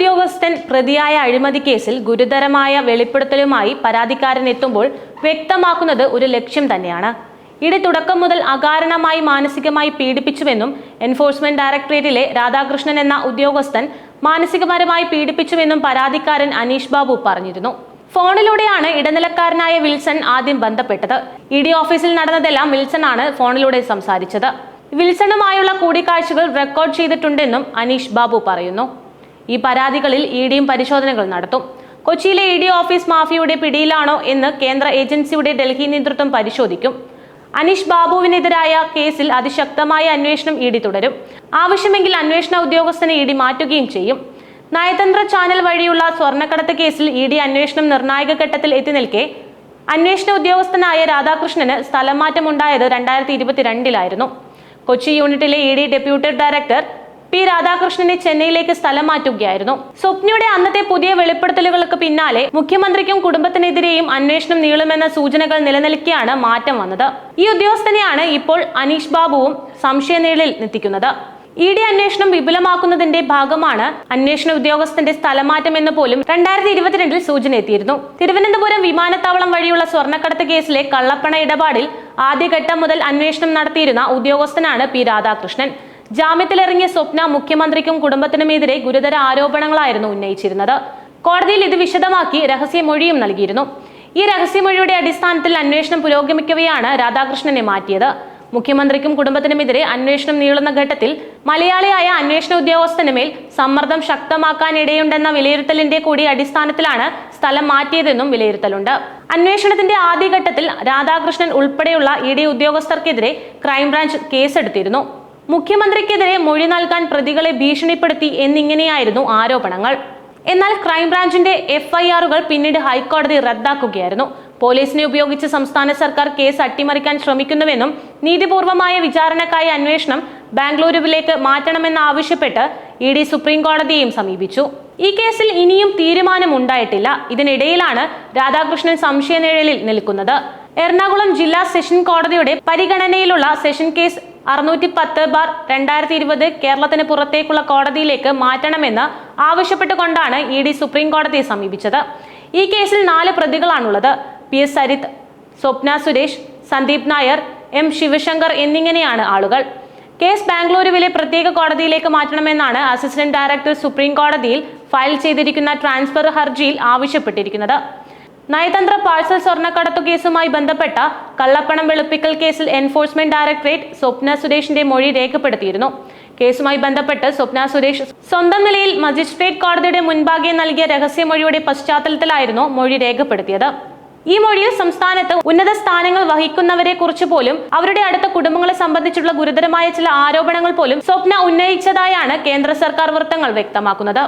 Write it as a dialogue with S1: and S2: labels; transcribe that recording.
S1: ഉദ്യോഗസ്ഥൻ പ്രതിയായ അഴിമതി കേസിൽ ഗുരുതരമായ വെളിപ്പെടുത്തലുമായി പരാതിക്കാരൻ എത്തുമ്പോൾ വ്യക്തമാക്കുന്നത് ഒരു ലക്ഷ്യം തന്നെയാണ്. ഇടി തുടക്കം മുതൽ അകാരണമായി മാനസികമായി പീഡിപ്പിച്ചുവെന്നും എൻഫോഴ്സ്മെന്റ് ഡയറക്ടറേറ്റിലെ രാധാകൃഷ്ണൻ എന്ന ഉദ്യോഗസ്ഥൻ മാനസികപരമായി പീഡിപ്പിച്ചുവെന്നും പരാതിക്കാരൻ അനീഷ് ബാബു പറഞ്ഞിരുന്നു. ഫോണിലൂടെയാണ് ഇടനിലക്കാരനായ വിൽസൺ ആദ്യം ബന്ധപ്പെട്ടത്. ഇ ഡി ഓഫീസിൽ നടന്നതെല്ലാം വിൽസൺ ആണ് ഫോണിലൂടെ സംസാരിച്ചത്. വിൽസണുമായുള്ള കൂടിക്കാഴ്ചകൾ റെക്കോർഡ് ചെയ്തിട്ടുണ്ടെന്നും അനീഷ് ബാബു പറയുന്നു. ഈ പരാതികളിൽ ഇ ഡിയും പരിശോധനകൾ നടത്തും. കൊച്ചിയിലെ ഇ ഡി ഓഫീസ് മാഫിയയുടെ പിടിയിലാണോ എന്ന് കേന്ദ്ര ഏജൻസിയുടെ ഡൽഹി നേതൃത്വം പരിശോധിക്കും. അനീഷ് ബാബുവിനെതിരായ കേസിൽ അതിശക്തമായ അന്വേഷണം ഇ ഡി തുടരും. ആവശ്യമെങ്കിൽ അന്വേഷണ ഉദ്യോഗസ്ഥനെ ഇ ഡി മാറ്റുകയും ചെയ്യും. നയതന്ത്ര ചാനൽ വഴിയുള്ള സ്വർണക്കടത്ത് കേസിൽ ഇ ഡി അന്വേഷണം നിർണായക ഘട്ടത്തിൽ എത്തി നിൽക്കെ അന്വേഷണ ഉദ്യോഗസ്ഥനായ രാധാകൃഷ്ണന് സ്ഥലം മാറ്റം ഉണ്ടായത് രണ്ടായിരത്തി ഇരുപത്തിരണ്ടിലായിരുന്നു. കൊച്ചി യൂണിറ്റിലെ E D deputy director P രാധാകൃഷ്ണനെ ചെന്നൈയിലേക്ക് സ്ഥലം മാറ്റുകയായിരുന്നു. സ്വപ്നയുടെ അന്നത്തെ പുതിയ വെളിപ്പെടുത്തലുകൾക്ക് പിന്നാലെ മുഖ്യമന്ത്രിക്കും കുടുംബത്തിനെതിരെയും അന്വേഷണം നീളുമെന്ന സൂചനകൾ നിലനിൽക്കെയാണ് മാറ്റം വന്നത്. ഈ ഉദ്യോഗസ്ഥനെയാണ് ഇപ്പോൾ അനീഷ് ബാബുവും സംശയനിഴലിൽ എത്തിക്കുന്നത് ഇ ഡി അന്വേഷണം വിപുലമാക്കുന്നതിന്റെ ഭാഗമാണ് അന്വേഷണ ഉദ്യോഗസ്ഥന്റെ സ്ഥലമാറ്റം എന്ന് പോലും രണ്ടായിരത്തി ഇരുപത്തിരണ്ടിൽ സൂചന എത്തിയിരുന്നു. തിരുവനന്തപുരം വിമാനത്താവളം വഴിയുള്ള സ്വർണക്കടത്ത് കേസിലെ കള്ളപ്പണ ഇടപാടിൽ ആദ്യഘട്ടം മുതൽ അന്വേഷണം നടത്തിയിരുന്ന ഉദ്യോഗസ്ഥനാണ് പി രാധാകൃഷ്ണൻ. ജാമ്യത്തിലിറങ്ങിയ സ്വപ്ന മുഖ്യമന്ത്രിക്കും കുടുംബത്തിനുമെതിരെ ഗുരുതര ആരോപണങ്ങളായിരുന്നു ഉന്നയിച്ചിരുന്നത്. കോടതിയിൽ ഇത് വിശദമാക്കി രഹസ്യമൊഴിയും നൽകിയിരുന്നു. ഈ രഹസ്യമൊഴിയുടെ അടിസ്ഥാനത്തിൽ അന്വേഷണം പുരോഗമിക്കവെയാണ് രാധാകൃഷ്ണനെ മാറ്റിയത്. മുഖ്യമന്ത്രിക്കും കുടുംബത്തിനുമെതിരെ അന്വേഷണം നീളുന്ന ഘട്ടത്തിൽ മലയാളിയായ അന്വേഷണ ഉദ്യോഗസ്ഥന് മേൽ സമ്മർദ്ദം ശക്തമാക്കാനിടയുണ്ടെന്ന വിലയിരുത്തലിന്റെ കൂടി അടിസ്ഥാനത്തിലാണ് സ്ഥലം മാറ്റിയതെന്നും വിലയിരുത്തലുണ്ട്. അന്വേഷണത്തിന്റെ ആദ്യഘട്ടത്തിൽ രാധാകൃഷ്ണൻ ഉൾപ്പെടെയുള്ള ഇ ഡി ഉദ്യോഗസ്ഥർക്കെതിരെ ക്രൈംബ്രാഞ്ച് കേസെടുത്തിരുന്നു. മുഖ്യമന്ത്രിക്കെതിരെ മൊഴി നൽകാൻ പ്രതികളെ ഭീഷണിപ്പെടുത്തി എന്നിങ്ങനെയായിരുന്നു ആരോപണങ്ങൾ. എന്നാൽ ക്രൈംബ്രാഞ്ചിന്റെ എഫ്ഐആറുകൾ പിന്നീട് ഹൈക്കോടതി റദ്ദാക്കുകയായിരുന്നു. പോലീസിനെ ഉപയോഗിച്ച് സംസ്ഥാന സർക്കാർ കേസ് അട്ടിമറിക്കാൻ ശ്രമിക്കുന്നുവെന്നും നീതിപൂർവമായ വിചാരണക്കായി അന്വേഷണം ബാംഗ്ലൂരുവിലേക്ക് മാറ്റണമെന്നാവശ്യപ്പെട്ട് ഇ ഡി സുപ്രീം കോടതിയെയും സമീപിച്ചു. ഈ കേസിൽ ഇനിയും തീരുമാനമുണ്ടായിട്ടില്ല. ഇതിനിടയിലാണ് രാധാകൃഷ്ണൻ സംശയനിഴലിൽ നിൽക്കുന്നത്. എറണാകുളം ജില്ലാ സെഷൻ കോടതിയുടെ പരിഗണനയിലുള്ള സെഷൻ കേസ് അറുന്നൂറ്റി പത്ത് ബാർ രണ്ടായിരത്തി ഇരുപത് കേരളത്തിന് പുറത്തേക്കുള്ള കോടതിയിലേക്ക് മാറ്റണമെന്ന് ആവശ്യപ്പെട്ടുകൊണ്ടാണ് ഇ ഡി സുപ്രീം കോടതിയെ സമീപിച്ചത്. ഈ കേസിൽ നാല് പ്രതികളാണുള്ളത്. P S Sarith Swapna Suresh Sandeep Nair M Sivasankar എന്നിങ്ങനെയാണ് ആളുകൾ. കേസ് ബാംഗ്ലൂരുവിലെ പ്രത്യേക കോടതിയിലേക്ക് മാറ്റണമെന്നാണ് അസിസ്റ്റന്റ് ഡയറക്ടർ സുപ്രീം കോടതിയിൽ ഫയൽ ചെയ്തിരിക്കുന്ന ട്രാൻസ്ഫർ ഹർജിയിൽ ആവശ്യപ്പെട്ടിരിക്കുന്നത്. നയതന്ത്ര പാഴ്സൽ സ്വർണക്കടത്തു കേസുമായി ബന്ധപ്പെട്ട കള്ളപ്പണം വെളുപ്പിക്കൽ കേസിൽ എൻഫോഴ്സ്മെന്റ് ഡയറക്ടറേറ്റ് സ്വപ്ന സുരേഷിന്റെ മൊഴി രേഖപ്പെടുത്തിയിരുന്നു. കേസുമായി ബന്ധപ്പെട്ട് സ്വപ്ന സുരേഷ് സ്വന്തം നിലയിൽ മജിസ്ട്രേറ്റ് കോടതിയുടെ മുൻപാകെ നൽകിയ രഹസ്യമൊഴിയുടെ പശ്ചാത്തലത്തിലായിരുന്നു മൊഴി രേഖപ്പെടുത്തിയത്. ഈ മൊഴിയിൽ സംസ്ഥാനത്ത് ഉന്നത സ്ഥാനങ്ങൾ വഹിക്കുന്നവരെ കുറിച്ച് പോലും അവരുടെ അടുത്ത കുടുംബങ്ങളെ സംബന്ധിച്ചുള്ള ഗുരുതരമായ ചില ആരോപണങ്ങൾ പോലും സ്വപ്ന ഉന്നയിച്ചതായാണ് കേന്ദ്ര സർക്കാർ വൃത്തങ്ങൾ വ്യക്തമാക്കുന്നത്.